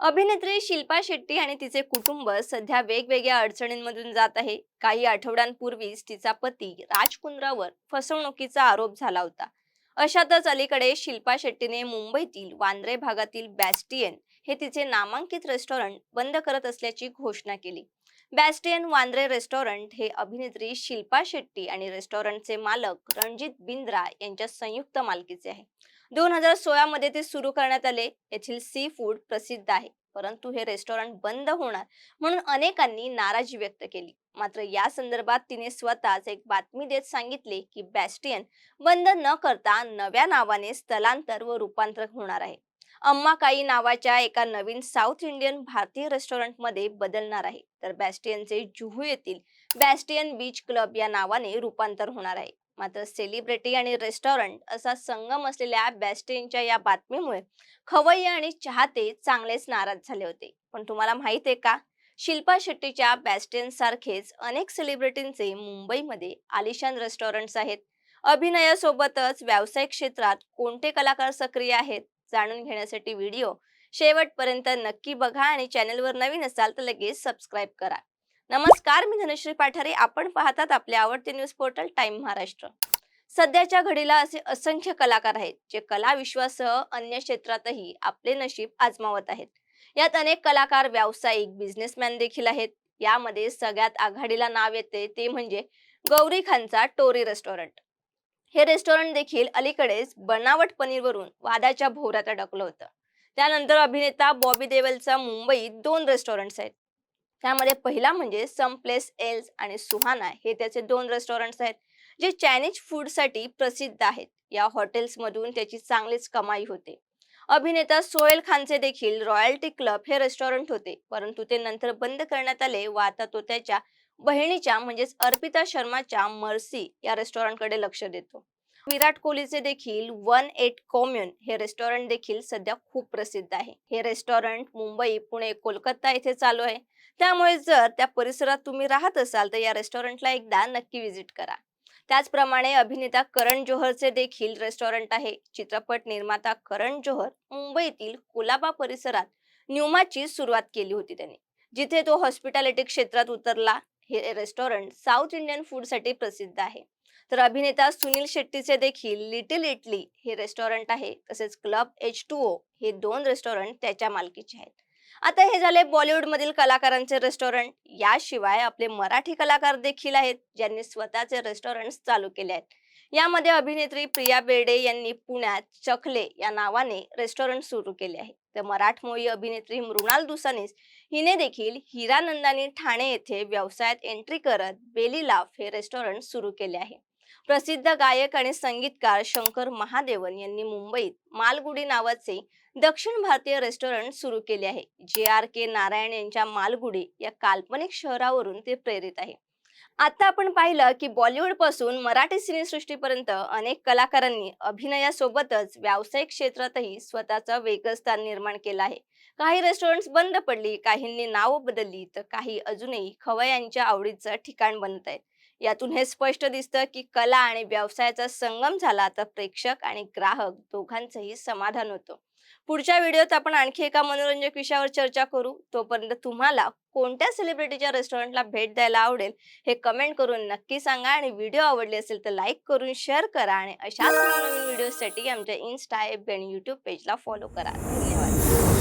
अभिनेत्री शिल्पा शेट्टी आणि तिचे कुटुंब सध्या वेगवेगळ्या अडचणींमधून जात आहे. काही आठवड्यांपूर्वीच तिचा पती राज कुंद्रावर फसवणुकीचा आरोप झाला होता. अशातच अलीकडे शिल्पा शेट्टीने मुंबईतील वांद्रे भागातील बॅस्टियन हे तिचे नामांकित रेस्टॉरंट बंद करत असल्याची घोषणा केली. बॅस्टियन वांद्रे रेस्टॉरंट हे अभिनेत्री शिल्पा शेट्टी आणि रेस्टॉरंटचे मालक रणजित बिंद्रा यांच्या संयुक्त मालकीचे आहे. दोन हजार सोळा मध्ये ते सुरू करण्यात आले. येथील सी फूड प्रसिद्ध आहे. परंतु हे रेस्टॉरंट बंद होणार म्हणून अनेकांनी नाराजी व्यक्त केली. मात्र या संदर्भात तिने स्वतःच एक बातमी देत सांगितले की बॅस्टियन बंद न करता नव्या नावाने स्थलांतर व रूपांतर होणार आहे. अम्मा काई नावाच्या एका नवीन साऊथ इंडियन भारतीय रेस्टॉरंटमध्ये बदलणार आहे. तर बॅस्टियनचे जुहू येथील बॅस्टियन बीच क्लब या नावाने रूपांतर होणार आहे. मात्र सेलिब्रिटी आणि रेस्टॉरंट असा संगम असलेल्या बॅस्टियनच्या या बातमीमुळे खवय्ये आणि चाहते चांगलेच नाराज झाले होते. पण तुम्हाला माहीत आहे का? शिल्पा शेट्टीच्या बॅस्टियन सारखेच अनेक सेलिब्रिटींचे मुंबईमध्ये आलिशान रेस्टॉरंट्स आहेत. अभिनयासोबतच व्यावसायिक क्षेत्रात कोणते कलाकार सक्रिय आहेत जाणून घेण्यासाठी व्हिडिओ शेवटपर्यंत नक्की बघा आणि चॅनलवर नवीन असाल तर लगेच सबस्क्राईब करा. नमस्कार मी धनश्री पाठारे. आपण पाहतात आपले आवडते न्यूज पोर्टल टाइम महाराष्ट्र. सध्याच्या घडीला असे असंख्य कलाकार आहेत जे कला विश्वासह अन्य क्षेत्रातही आपले नशीब आजमावत आहेत. यात अनेक कलाकार व्यावसायिक बिझनेसमॅन देखील आहेत. यामध्ये सगळ्यात आघाडीला नाव येते ते म्हणजे गौरी खानचा टोरी रेस्टॉरंट हे रेस्टॉरंट देखील अलीकडेच बनावट पनीरवरून वादाच्या भोवऱ्यात अडकलं होतं. त्यानंतर अभिनेता बॉबी देवलचा मुंबईत दोन रेस्टॉरंट्स आहेत. त्यामध्ये पहिला म्हणजे सम प्लेस एल्स आणि सुहाना हे त्याचे दोन रेस्टॉरंट्स आहेत जे चायनीज फूडसाठी प्रसिद्ध आहेत. या हॉटेल्स मधून त्याची चांगलीच कमाई होते. अभिनेता सोहेल खानचे देखील रॉयल्टी क्लब हे रेस्टॉरंट होते परंतु ते नंतर बंद करण्यात आले व आता तो त्याच्या बहिणीच्या म्हणजेच अर्पिता शर्माच्या मर्सी या रेस्टॉरंटकडे लक्ष देतो. विराट कोहलीचे देखील वन एट कॉम्युन हे रेस्टॉरंट देखील सध्या खूप प्रसिद्ध आहे. हे रेस्टॉरंट मुंबई पुणे कोलकाता येथे चालू आहे. त्यामुळे जर त्या परिसरात तुम्ही राहत असाल तर या रेस्टॉरंटला एकदा नक्की व्हिजिट करा. त्याचप्रमाणे अभिनेता करण जोहरचे देखील रेस्टॉरंट आहे. चित्रपट निर्माता करण जोहर मुंबईतील कुलाबा परिसरात न्यूमाची सुरुवात केली होती त्याने. जिथे तो हॉस्पिटॅलिटी क्षेत्रात उतरला. हे रेस्टॉरंट साऊथ इंडियन फूडसाठी प्रसिद्ध आहे. तर अभिनेता सुनील शेट्टीचे देखील लिटिल इटली हे रेस्टॉरंट आहे. तसेच क्लब एच टू ओ हे दोन रेस्टॉरंट त्याच्या मालकीचे आहेत. आता हे झाले बॉलिवूडमधील कलाकारांचे रेस्टॉरंट याशिवाय आपले मराठी कलाकार देखील आहेत ज्यांनी स्वतःचे रेस्टॉरंट चालू केले आहेत. यामध्ये अभिनेत्री प्रिया बेर्डे यांनी पुण्यात चखले या नावाने रेस्टॉरंट सुरू केले आहे. तर मराठमोळी अभिनेत्री मृणाल दुसानीस हिने देखील हिरानंदानी ठाणे येथे व्यवसायात एंट्री करत बेली लाफ हे रेस्टॉरंट सुरू केले आहे. प्रसिद्ध गायक आणि संगीतकार शंकर महादेवन यांनी मुंबईत मालगुडी नावाचे दक्षिण भारतीय रेस्टॉरंट सुरू केले आहे. जे आर के नारायण यांच्या मालगुडी या काल्पनिक शहरावरून ते प्रेरित आहे. आता आपण पाहिलं की बॉलिवूडपासून मराठी सिनेसृष्टीपर्यंत अनेक कलाकारांनी अभिनयासोबतच व्यावसायिक क्षेत्रातही स्वतःचं वेगळं स्थान निर्माण केलं आहे. काही रेस्टॉरंट्स बंद पडली काहींनी नाव बदलली तर काही अजूनही खवयांच्या आवडीचं ठिकाण बनत आहेत. यातून हे स्पष्ट दिसतं की कला आणि व्यवसायाचा संगम झाला तर प्रेक्षक आणि ग्राहक दोघांचंही समाधान होतं. पुढच्या व्हिडिओत आपण आणखी एका मनोरंजक विषयावर चर्चा करू. तोपर्यंत तुम्हाला कोणत्या सेलिब्रिटीच्या रेस्टॉरंटला भेट द्यायला आवडेल हे कमेंट करून नक्की सांगा आणि व्हिडिओ आवडले असेल तर लाईक करून शेअर करा आणि अशाच नवीन व्हिडिओसाठी आमच्या इन्स्टा ॲप आणि यूट्यूब पेजला फॉलो करा. धन्यवाद.